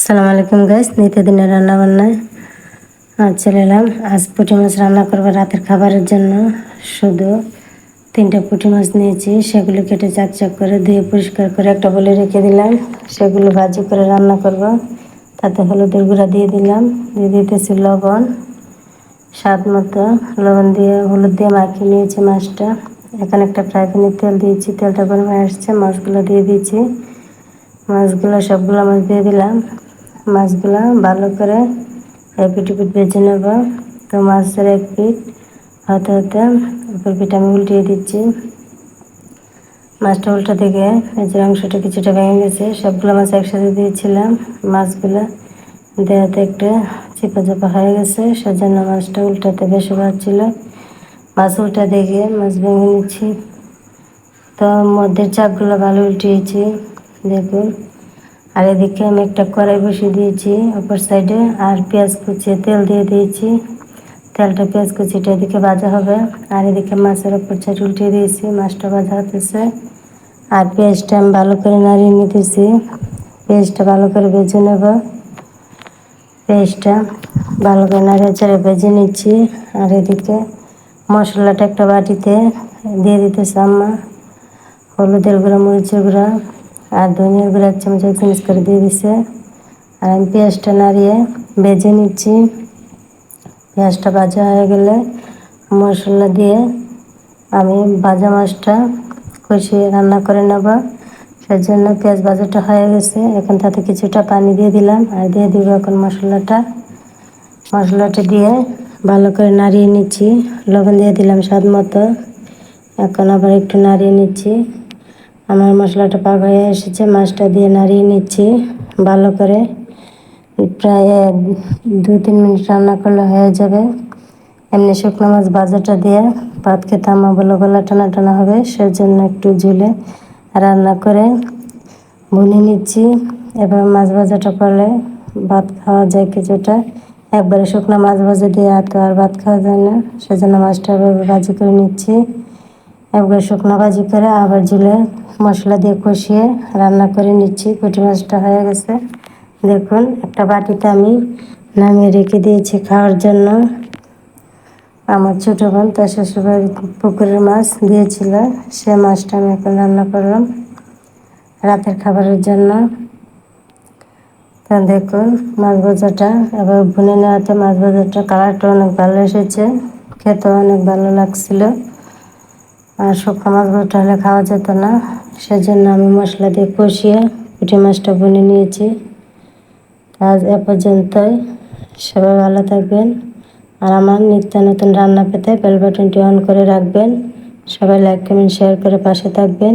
আসসালামু আলাইকুম গাইস নিত্যদিনের রান্না বান্নায় আজ চলে এলাম। আজ পুঁটি মাছ রান্না করব রাতের খাবারের জন্য। শুধু তিনটা পুঁটি মাছ নিয়েছি, সেগুলো কেটে চাক চাক করে ধুয়ে পরিষ্কার করে একটা বলে রেখে দিলাম। সেগুলো ভাজি করে রান্না করব। তাতে হলুদের গুঁড়া দিয়ে দিলাম। দিয়ে দিতেছি লবণ। স্বাদ মতো লবণ দিয়ে হলুদ দিয়ে মাখিয়ে নিয়েছি মাছটা। এখানে একটা ফ্রাই প্যানে তেল দিয়েছি। তেলটা গরমে আসছে, মাছগুলো দিয়ে দিয়েছি। মাছগুলো সবগুলো মাছ দিয়ে দিলাম। মাছগুলো ভালো করে এপিট পিট বেছে নেব। তো মাছের এক পিট হতে হতে উপর পিঠ আমি উল্টিয়ে দিচ্ছি। মাছটা উল্টা থেকে নিজের অংশটা কিছুটা ভেঙে গেছে। সবগুলো মাছ একসাথে দিয়েছিলাম। মাছগুলো দেওয়াতে একটু চিপা চাপা হয়ে গেছে। সেজন্য মাছটা উল্টাতে বেশি পাচ্ছিল মাছ উল্টা দেখে মাছ ভেঙে নিচ্ছি। তো মধ্যের চাপগুলো ভালো উল্টিয়েছি। দেখুন। আর এদিকে আমি একটা কড়াই বসিয়ে দিয়েছি অপর সাইডে, আর পেঁয়াজ কুচিয়ে তেল দিয়ে দিয়েছি। তেলটা, পেঁয়াজ কুচিটা এদিকে ভাজা হবে। আর এদিকে মাছের ওপর চাট উল্টিয়ে দিয়েছি, মাছটা ভাজা হতেছে। আর পেঁয়াজটা আমি ভালো করে নাড়িয়ে নিতেছি। পেঁয়াজটা ভালো করে ভেজে নেব। পেঁয়াজটা ভালো করে নাড়িয়ে চাড়ে ভেজে নিচ্ছি। আর এদিকে মশলাটা একটা বাটিতে দিয়ে দিতেছে আম্মা। হলুদের গুঁড়া, মরিচের গুঁড়া। আর ধনিয়ার গুঁড়া এক চামচ এক চামচ করে দিয়ে দিছে। আর আমি পেঁয়াজটা নাড়িয়ে ভেজে নিচ্ছি। পেঁয়াজটা ভাজা হয়ে গেলে মশলা দিয়ে আমি ভাজা মাছটা কষিয়ে রান্না করে নেব। সেই জন্য পেঁয়াজ ভাজাটা হয়ে গেছে। এখন তাতে কিছুটা পানি দিয়ে দিলাম আর দিয়ে দিব এখন মশলাটা। মশলাটা দিয়ে ভালো করে নাড়িয়ে নিচ্ছি। লবণ দিয়ে দিলাম স্বাদ মতো। এখন আবার একটু নাড়িয়ে নিচ্ছি। আমার মশলাটা পাক হয়ে এসেছে, মাছটা দিয়ে নাড়িয়ে নিচ্ছি ভালো করে। প্রায় দু তিন মিনিট রান্না করলে হয়ে যাবে। এমনি শুকনো মাছ ভাজাটা দিয়ে ভাত খেতে আমার বলে গলা টানা টানা হবে, সেজন্য একটু ঝুলে রান্না করে ভুনে নিচ্ছি। এবার মাছ ভাজাটা করলে ভাত খাওয়া যায় কিছুটা। একবারে শুকনো মাছ ভাজা দিয়ে আর তো আর ভাত খাওয়া যায় না, সেজন্য মাছটা ভাজি করে নিচ্ছি। একবার শুকনো ভাজি করে আবার ঝুলে মশলা দিয়ে কষিয়ে রান্না করে নিচ্ছি। পুঁটি মাছটা হয়ে গেছে। দেখুন, একটা বাটিতে আমি নামিয়ে রেখে দিয়েছি খাওয়ার জন্য। আমার ছোটো বোন তার শ্বশুরবাড়ি পুকুরের মাছ দিয়েছিল। সে মাছটা আমি এখন রান্না করলাম রাতের খাবারের জন্য। তা দেখুন, মাছ ভাজাটা, এবার বুনে নেওয়াতে মাছ ভাজাটা কালারটা অনেক ভালো এসেছে। খেতে অনেক ভালো লাগছিল। আর শুকনো মাছ ভাজাটা হলে খাওয়া যেত না। সেজন্য আমি মশলা দিয়ে কষিয়ে পুঁটি মাছটা বুনে নিয়েছি। আজ এ পর্যন্তই। সবাই ভালো থাকবেন। আর আমার নিত্য নতুন রান্না পেতে বেল বাটনটি অন করে রাখবেন। সবাই লাইক কমেন্ট শেয়ার করে পাশে থাকবেন।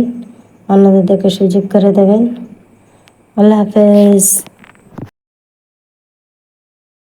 অন্যদের দেখে সুযোগ করে দেবেন। আল্লাহ হাফেজ।